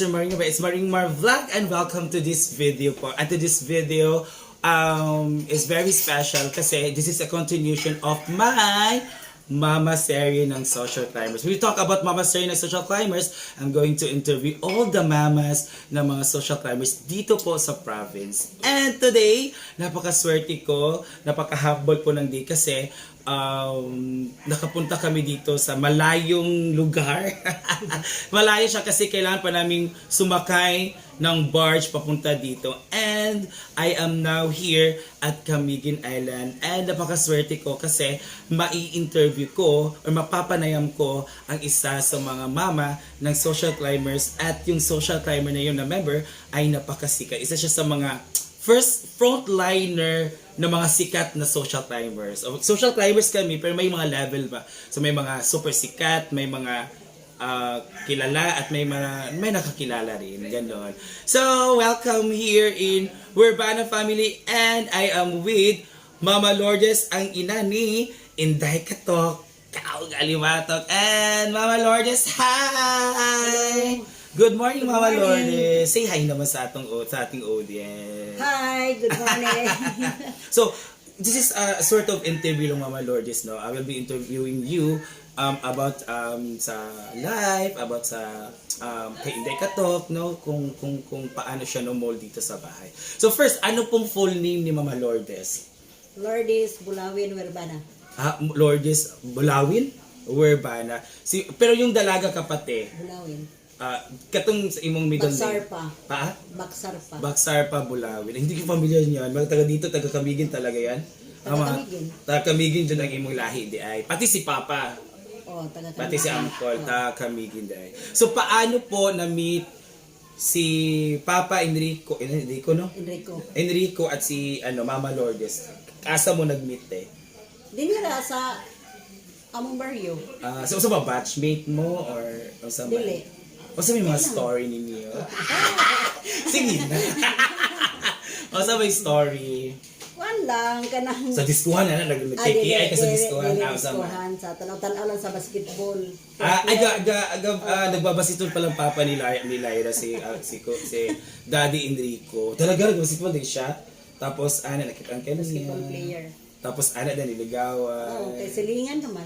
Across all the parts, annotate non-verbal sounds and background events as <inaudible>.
Is your Maring It's Maring Mar Vlog and welcome to this video po. And to this video um, is very special kasi this is a continuation of my Mama Serie ng Social Climbers. We talk about Mama Serie ng Social Climbers. I'm going to interview all the mamas ng mga social climbers dito po sa province. And today, napakaswerte ko, napakahabol po ng day kasi um, nakapunta kami dito sa malayong lugar. <laughs> Malayo siya kasi kailangan pa naming sumakay ng barge papunta dito. And I am now here at Camiguin Island. And napakaswerte ko kasi mai-interview ko or mapapanayam ko ang isa sa mga mama ng social climbers at yung social climber na yun na member ay napakasikat. Isa siya sa mga first frontliner ng mga sikat na social climbers. O, Social climbers kami, pero may mga level ba? So may mga super sikat, may mga ah, kilala at may mga may nakakilala rin ganon. So welcome here in Urbana family and I am with Mama Lourdes ang ina ni Inday Katok, Kao Galimatok and Mama Lourdes hi. Good morning Mama Good morning. Lourdes. Say hi naman sa atong sa ating audience. Hi, good morning. <laughs> So, this is a sort of interview lang Mama Lourdes, no? I will be interviewing you um, about um, sa life, about sa um, kay Inday Katok, no? Kung, kung, kung paano siya no-mold dito sa bahay. So first, ano pong full name ni Mama Lourdes? Lourdes Bulawin Werbana. Ah, Lourdes Bulawin? Urbana. Si, pero yung dalaga kapate, Bulawin. Ah, katong sa imong middle Baksar name. pa. Pa? Baksar pa. Baksar pa Bulawin. Hindi ko familiar niyan. Mga taga dito, taga Kamigin talaga yan. Tama. Taga-Camiguin. Taga Kamigin dyan ang imong lahi di ay. Pati si Papa. oh, taga Pati si Uncle, Oh. taga Kamigin di ay. So paano po na-meet si Papa Enrico, Enrico no? Enrico. Enrico at si ano Mama Lourdes. Asa mo nag-meet eh? Dinira sa among baryo. Ah, so, sa ba batchmate mo or o sa ba? Dili. O sa may mga story ninyo? <laughs> Sige na. o sa may story? Wan lang kanang Sa diskuhan na, Ah, nag-KPI ka sa diskuhan. dili, Ah, sa diskuhan sa tanaw-tanaw lang sa basketball. Ah, ay, ga, ga, ga, ah, nagbabasitol palang papa ni, Lyra, ni Lyra si, ah, si, ko- si Daddy Enrico. Talaga, nagbabasitol din siya. Tapos, ano, nakita ang kailan Basketball player. Tapos, ano, na niligawan. Oh, kay silingan naman.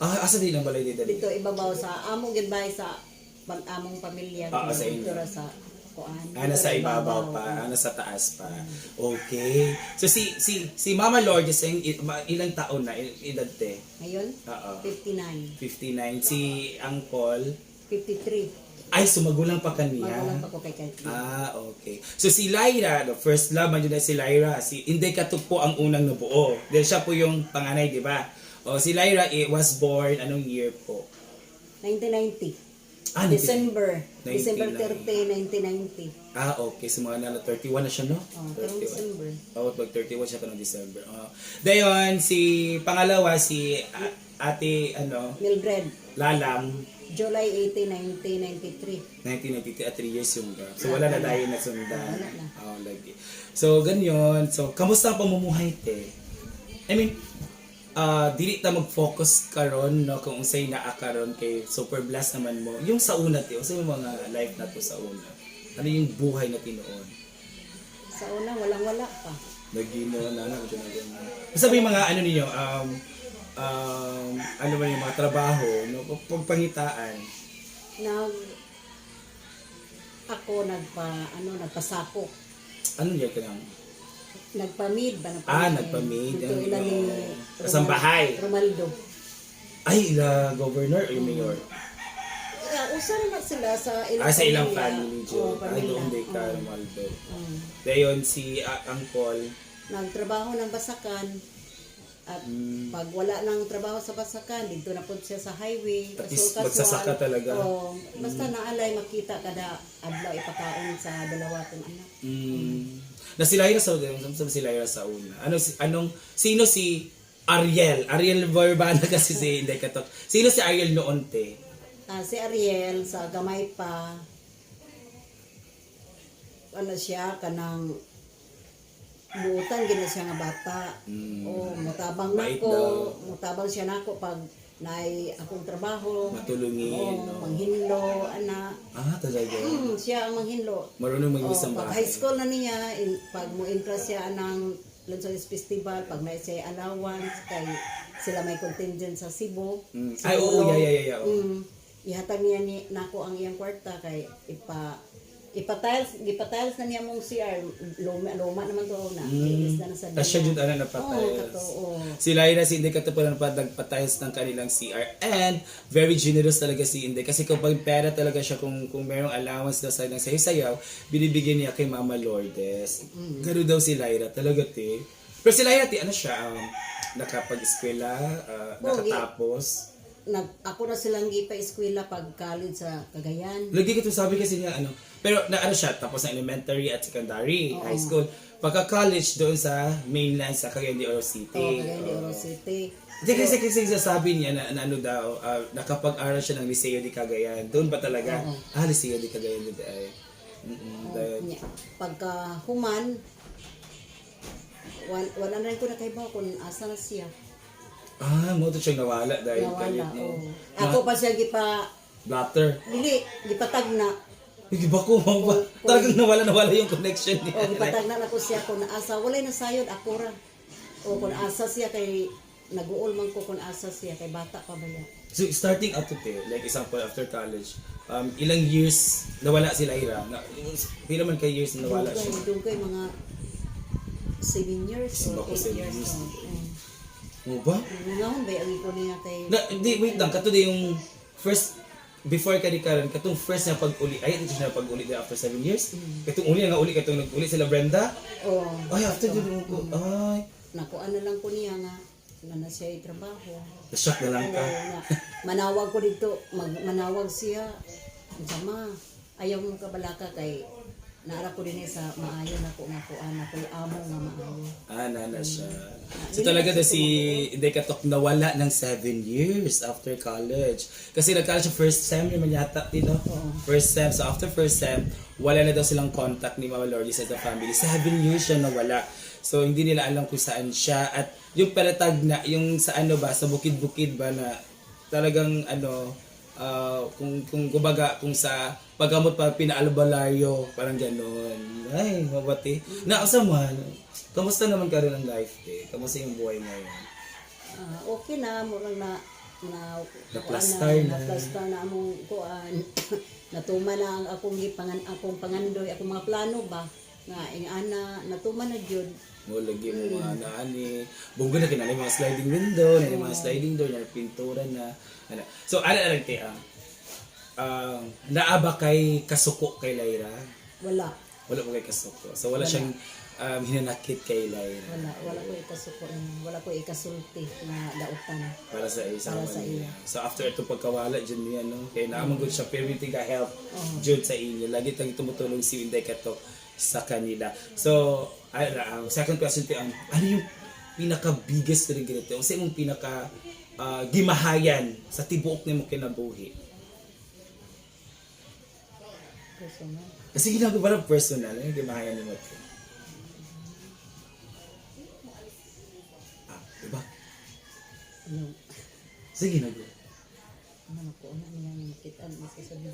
Ah, asa din ang balay ni Daddy? Dito ibabaw sa amo gid bahay sa pag-among pamilya. Ah, sa inyo. Dito ra sa kuan. Ano sa ibabaw pa, ano sa taas pa. Okay. So si si si Mama Lourdes ang i- ma- ilang taon na il- edad te? Ngayon, Oo. 59. 59 si Uncle 53. ay sumagulang pa kaniya. Magulang pa ko kay Kay. Ah, okay. So si Lyra, the first love man yun na si Lyra, si Inday Katuk po ang unang nabuo. Dahil siya po yung panganay, di ba? O si Lyra eh, was born anong year po? 1990. Ah, December. 99. December 30, 1990. Ah, okay. So mga nala 31 na siya, no? Oh, pero 31. December. Oh, mag 31 siya kanong December. Oh. Dayon si pangalawa si Ate ano, Mildred. Lalang July 18, 1993. 1993 at 3 years yung gap. So wala na tayo na sundan. Wala na. Oh, lagi. So ganyon. So kamusta ang pamumuhay te? I mean, ah dili ta mag-focus karon no kung unsay naa karon kay super blessed naman mo. Yung sa una te, unsay mga life na to sa una. Ano yung buhay na tinuon? Sa una, walang-wala pa. Nagino na lang dyan na. Sabi yung mga ano ninyo, um, um, ano ba yung mga trabaho, no? Pagpangitaan. Nag... Ako nagpa, ano, nagpasako. Ano yan ka lang? Nagpamid ba? Nagpamid. Ah, nagpamid. Ito Ano, ilan ni... oo. Kasambahay. Romaldo. Ay, ila governor o yung mayor? Uh, usa naman sila sa ilang Ah, sa ilang family, Oo, Joe. Ah, pamilya. doon day ka, Oo. Romaldo. Mm. Dayon si uh, Uncle. Nagtrabaho ng basakan at Mm. pag wala nang trabaho sa basakan, dito na po siya sa highway. Tapos kasol-kasol. magsasaka talaga. Oo. basta naalay makita kada adlaw ipakaon sa dalawa kong anak. Mm. Na si Lyra sa sa si Lyra sa una. Ano si anong sino si Ariel? Ariel Verbana kasi si hindi katok. Sino si Ariel noon te? Ah, si Ariel sa gamay pa ano siya kanang buutan gina siya nga bata. Mm. Oh, mutabang Bait nako, daw. mutabang siya nako pag nay akong trabaho. Matulungin. Oo, no? manghinlo, ana. Ah, talaga. Mm, siya ang manghinlo. Marunong mag Oh, isang pag bahay. high school na niya, in, pag mo interest siya ng Lanzones Festival, pag may siya allowance, kay sila may contingent sa Cebu. Mm. Ay, oo, Ulo. yeah, yeah, yeah, yeah, oo. Mm, ihatag niya ni nako ang iyang kwarta kay ipa ipatiles gipatiles na niya mong CR luma, luma naman to na mm. na sa Tapos siya dyan ano Oo, kato, oo. Sila yun na si Inday kato pala nagpatayos ng kanilang CR. And very generous talaga si Inday. Kasi kapag pera talaga siya, kung, kung merong allowance daw sa ng sayo-sayaw, binibigyan niya kay Mama Lourdes. Mm. Gano'n daw si Lyra. Talaga te. Pero si Lyra te, ano siya? Um, nakapag-eskwela, uh, nakatapos. nag ako na silang gipa eskwela pag college sa Cagayan Lagi ko sabi kasi niya ano. Pero na ano siya, tapos na elementary at secondary, high school. Pagka college doon sa mainland sa Cagayan de Oro City. oh, Cagayan de Oo. Oro City Hindi kasi kasi sasabi niya na, na ano daw, ah, nakapag-aral siya ng Liceo de Cagayan. Doon ba talaga? Ah, Liceo de Cagayan din ay. Mm-mm, dahil- Nya, pagka human wal, wala na rin ko na kay kung asa na siya Ah, mo to siya nawala dahil nawala kalit oh. ako pa siya gipa Blatter. dili gipatag na Hindi ba ko ba? Talagang nawala nawala yung connection niya. o gipatag na ako siya kung asa walay na sayod ako ra o kung asa siya kay nag-uol man ko kung asa siya kay bata pa ba yan So starting up to te, like example after college, um, ilang years nawala si Lyra? Na, ilang man kay years na nawala siya? dugay mga 7 years or ko 8 seven years. years. oh. Ba? Ngahon ba ang ko niya kay Na, hindi, wait lang. Kato yung first, before ka di karon, katong first na pag-uli, ay, ito siya na pag-uli din after 7 years. Katong uli nga uli, katong nag-uli sila Brenda. oh Ay, after din ko, ay, nakuan na lang ko niya nga nga na siya ay trabaho. na-shock na lang ka. na, manawag ko dito, mag, manawag siya. Sama, ayaw mo kabalaka kay naara ko din eh sa maayo na ko nga kuan na ko'y amo nga maayo. Ah, nana siya. So talaga na si Inday Katok nawala ng 7 years after college. Kasi nag-college siya first sem naman yata, you know? First sem. So after first sem, wala na daw silang contact ni Mama Lourdes as a family. 7 years siya nawala. So hindi nila alam kung saan siya. At yung palatag na, yung sa ano ba, sa bukid-bukid ba na talagang ano, ah, kung kung kumbaga kung sa paggamot pa pinaalbalaryo parang gano'n. Ay mabati. Na man kamusta naman ka rin ang life day kamusta yung buhay mo ngayon? Ah, okay na, murang na na Na-plaster na. na. plaster na among kuan. <coughs> Natuma na ang akong gipangan akong pangandoy akong mga plano ba nga ing ana natuma na gyud mo lagi mo mga naani. Bunggo na kinala yung mga sliding window na mga sliding door na pintura na ano. so ano lang te ah um, naaba kay kasuko kay Lyra wala. Wala po kay kasuko? So wala siyang um, hinanakit kay Lyra wala wala ko ikasuko wala ko ikasulti nga dautan. Para sa isa Para sa niya. So after ito pagkawala dyan niya no, kaya naman good siya pero ka help jud sa inyo. Lagi tayong tumutulong si Inday Kato sa kanila. So, ay, ang second question ti ang ano yung pinaka biggest regret o sa imong pinaka ah, gimahayan sa tibuok nimo kinabuhi. personal Kasi ginagawa ng personal, yung gimahayan nimo to? Ah, diba? ano Sige na go. ano ko ano niya yung kita mo sa video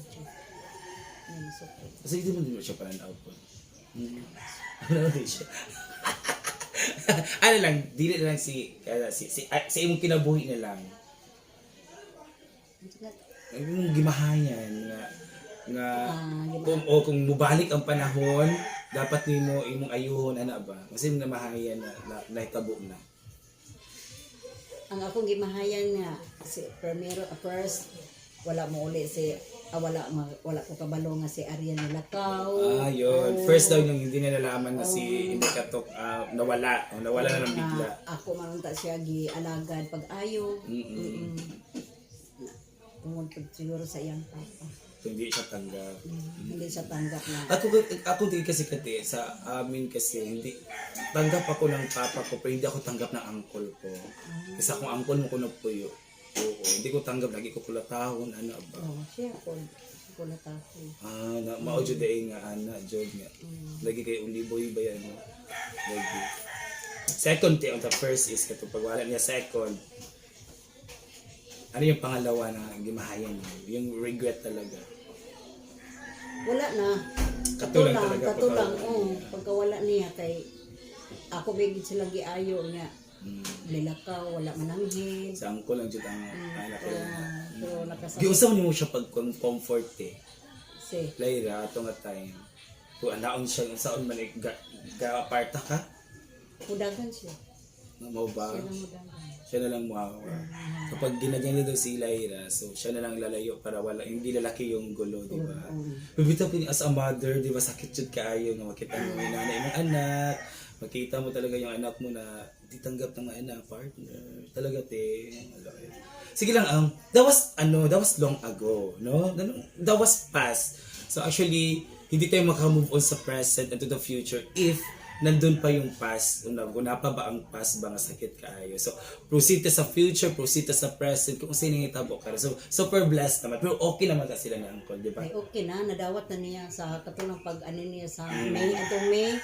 ano support Kasi hindi mo din mo siya pananaw po. <laughs> Ano lang, dili lang si, kaya si, si, ah, sa imong kinabuhi na lang. Ang gimahayan nga, nga, gimahayan. kung, o kung mubalik ang panahon, dapat nimo imong ayuhon, ano ba? Kasi imong namahayan na, na, nahitabo na. ang akong gimahayan nga si primero first wala mo uli si ah, wala ma, wala ko kabalo nga si Arian Nilakaw Ah, yun. First daw yung hindi na nalaman na si Inday Katok ah, nawala. O, nawala na ng bigla. na ako manunta siya gi alagad pag ayo Mm-mm. tungod pag siguro sa iyang papa hindi siya tanggap. hindi siya tanggap na Ako, ako din kasi kati, sa amin kasi, hindi, tanggap ako ng papa ko, pero hindi ako tanggap ng uncle ko. Kasi akong uncle mo ko na puyo. Oo, hindi ko tanggap, lagi ko kulatahon, ano ba? oh siya ko tako Ah, na, mao jud ay nga, ana, jud nga. Lagi kay uliboy ba yan? Lagi. Second thing, on the first is, kato pag wala niya second, Ano yung pangalawa na gimahayan niyo? Yung regret talaga. Wala na. Katulang Katulang, talaga, katulang. Oo, pagkawala niya kay ako bigid sila giayo niya. Nilakaw, wala mananghid. Sa angko lang dyan ang anak ko. Pero nakasama Giusaw niyo mo siya pag comfort eh. si Laira, ato nga time. Kung anaon siya, saan man eh, ga, ga-aparta ka? Mudagan siya. Na mo ba? Siya na lang mawawa. Kapag ginaganyan daw si Laira, so siya na lang lalayo para wala, hindi lalaki yung gulo, di ba? Bibitaw ko as a mother, di ba, sakit yun kaayo nga makita mo yung nanay mong anak, makita mo talaga yung anak mo na di tanggap ng anak, partner. Talaga, te. Sige lang, um, that was, ano, that was long ago, no? That was past. So actually, hindi tayo makamove on sa present and to the future if nandun pa yung past, kung na, kung napa ba ang past ba nga sakit kaayo. So, proceed ta sa future, proceed ta sa present, kung sino yung itabo ka. So, super blessed naman. Pero okay naman ka sila ni Uncle, di ba? Ay okay na, nadawat na niya sa katulang pag ano niya sa May, atong May.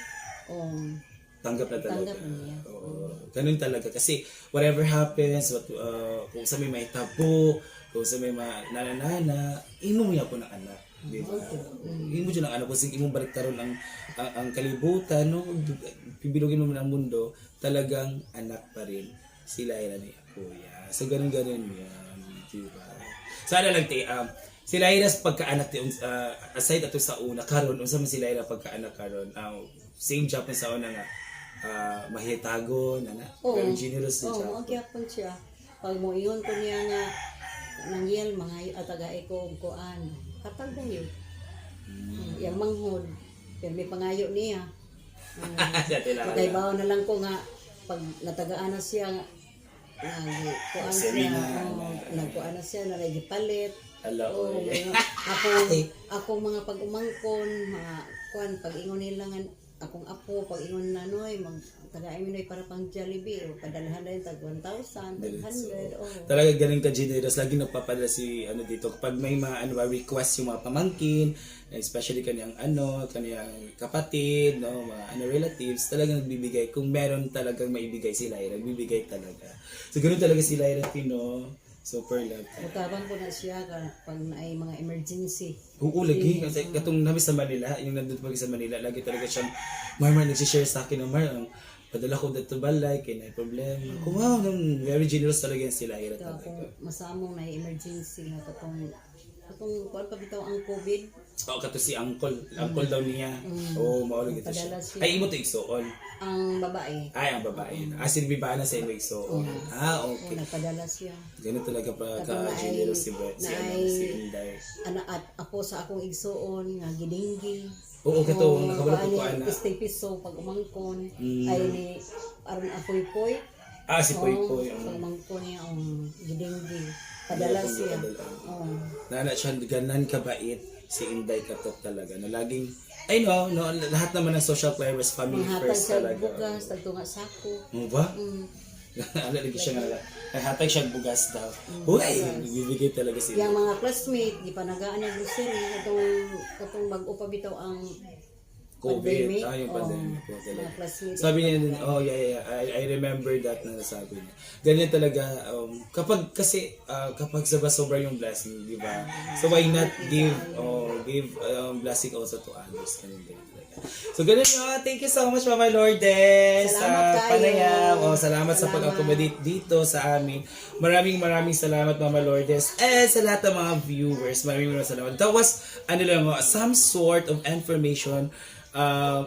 Um, Tanggap na talaga. Tanggap niya. Oo. Ganun talaga. Kasi whatever happens, what, uh, kung sa may may tabo, kung sa may nananana, imo mo po ng anak. Di ba? Imo dyan ang anak. Kasi imo balik taron ang, ang, ang kalibutan, no? Pibilogin mo ang mundo, talagang anak pa rin sila ira ni Kuya. So ganun-ganun yan. Di ba? Sana lang, te, um, si Lyra's pagkaanak ti uh, aside ato sa una karon unsa man si Lyra pagkaanak karon uh, same Japan sa una nga uh, mahitagon ana Oo. very generous si oh, Japan magyapon siya. Pag mo iyon ko niya nga nangyel mga atagay ko kuan. Katag na yun. Mm. Yang manghod. Pero may pangayo niya. <laughs> Kay bawo na lang ko nga pag natagaan na siya nga nag kuan siya, oh, nagkuan na siya na gipalit. Ala, <laughs> Oh, ako ako mga pag-umangkon, mga kuan pag ingon nila nga akong apo pag ingon na noy mag tagaay mi noy para pang Jollibee. O padalhan na yun tag 1,000, tag 100. Oh. Talaga ganun ka generous lagi nagpapadala si ano dito. Kapag may mga ano ba request yung mga pamangkin especially kaniyang ano kaniyang kapatid no mga ano relatives talagang nagbibigay. Kung meron talagang maibigay si Lyra nagbibigay talaga. So ganun talaga si Lyra Pino super love Mutabang ko na siya ka pag naay mga emergency. Oo, lagi. Kasi katong namin sa Manila, yung nandun pag sa Manila, lagi talaga siyang, Mar, Mar, nagsishare sa akin ng Mar, ang padala ko dito balay, kaya na problema. Kung wow, very generous talaga yan sila. Ito kung masamong na emergency nga katong katong kuan pa bitaw ang COVID. Oo, kato si Uncle. Uncle daw niya. Oo, maulag ito siya. Padala siya. Ay, imo to igsoon. Ang babae. Ay, ang babae. Ah, sinibibaan na sa imo igsoon. Ah, Oh, okay. nagpadala siya. Ganun talaga pa Katong na ay- ka-generous si Brett, si, na ano, ay- si Inday. Ana at ako sa akong igsuon nga gidinggi. Oo, kato, nakabalo ko ko ana. ana. Stay piso pag umangkon Mm. ay ni aron apoy poy. Ah, si Poy Poy. Pag ang- umangkon niya ang gidinggi. Padala siya. Oh. Nana siya ganan kabait si Inday Katok talaga na laging ay no, no lahat naman ng social players family Manghatag first siya talaga. bugas, tagtunga sako. Mo ba? Mm. Ala <laughs> lagi siya nga ay hatag siya bugas daw. Uy, bibigay talaga si Yang mga classmate, di pa nagaan yung grocery, katong, katong bago pa bitaw ang COVID. pandemic. Ah, yung Oh, pandemic po mga talaga. Sabi niya oh yeah, yeah, I, I remember that na nasabi niya. Ganyan talaga, um, kapag kasi, ah, kapag sobra sobra yung blessing, di ba? So why not give, oh, give um, blessing also to others. Ganun din talaga. So ganun yun. Thank you so much, Mama Lourdes. Salamat sa kayo. panayam. Oh, salamat, sa Salamat. pag-accommodate dito sa amin. Maraming maraming salamat, Mama Lourdes. And sa lahat ng mga viewers, maraming maraming salamat. That was, ano lang, oh, some sort of information uh,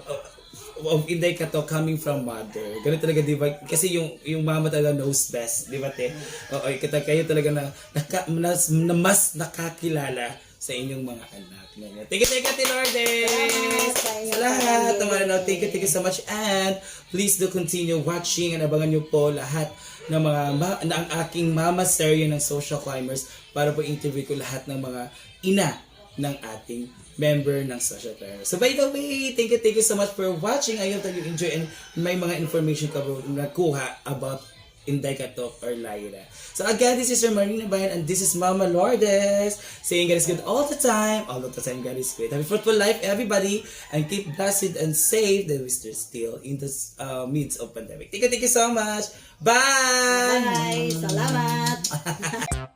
of Inday ka to coming from mother. Ganun talaga, di ba? Kasi yung, yung mama talaga knows best, di ba, te? Oo, kita kayo talaga na, naka, na, na mas nakakilala sa inyong mga anak. Thank you, thank you, Ate Lourdes! Sa lahat ng mga thank you, thank you so much. And please do continue watching and abangan nyo po lahat ng mga ma- na ang aking mama serye ng social climbers para po interview ko lahat ng mga ina ng ating member ng social climbers. So by the way, thank you, thank you so much for watching. I hope that you enjoy and may mga information ka nakuha about Inday Katok or Lyra. So again, this is your Marina Bayan and this is Mama Lourdes saying God is good all the time. All the time, God is great. Have a fruitful life, everybody, and keep blessed and safe that we're still in the uh, midst of pandemic. Thank you, thank you so much. Bye! Bye! Salamat! <laughs>